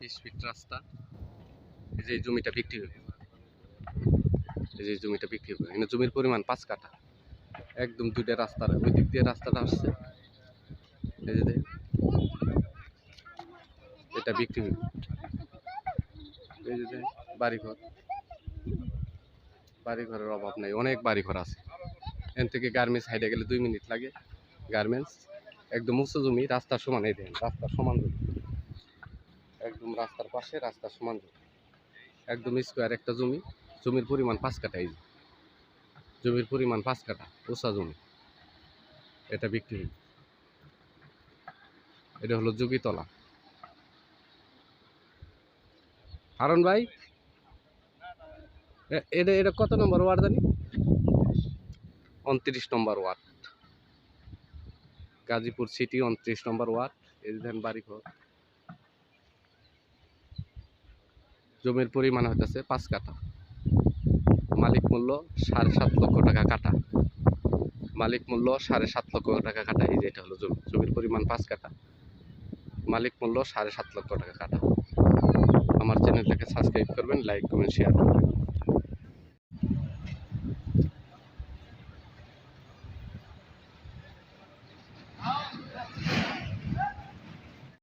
বিশ ফিট রাস্তা। এই যে জমিটা বিক্রি হবে এই যে জমিটা বিক্রি হবে এখানে জমির পরিমাণ পাঁচ কাঠা। একদম দুইটা রাস্তার ওই দিক দিয়ে রাস্তাটা আসছে। এই যে। এটা বিক্রি হবে এই যে বাড়িঘর। বাড়িঘরের অভাব নাই, অনেক বাড়িঘর আছে। এখান থেকে গার্মেন্টস হাইডে গেলে দুই মিনিট লাগে। গার্মেন্টস একদম উঁচু জমি, রাস্তার সমান, এই দেখেন রাস্তার সমান জমি। রাস্তার পাশে, রাস্তার সমান একদম স্কোয়ার একটা জমি, জমির পরিমাণ পাঁচ কাঠা এই জমির পরিমাণ পাঁচ কাঠা উঁচা জমি। এটা বিক্রি। এটা হলো যোগীতলা হারন ভাই? এটা এটা কত নম্বর ওয়ার্ড জানি? উনত্রিশ নম্বর ওয়ার্ড। গাজীপুর সিটি উনত্রিশ নম্বর ওয়ার্ড। এই বাড়ি ঘর জমির পরিমাণ হইতেছে পাঁচ কাঠা। মালিক মূল্য সাড়ে সাত লক্ষ টাকা কাটা মালিক মূল্য সাড়ে সাত লক্ষ টাকা কাটা এই যে এটা হলো জমি। জমির পরিমাণ পাঁচ কাঠা। মালিক মূল্য সাড়ে সাত লক্ষ টাকা কাটা আমার চ্যানেলটাকে সাবস্ক্রাইব করবেন লাইক করবেন শেয়ার করবেন।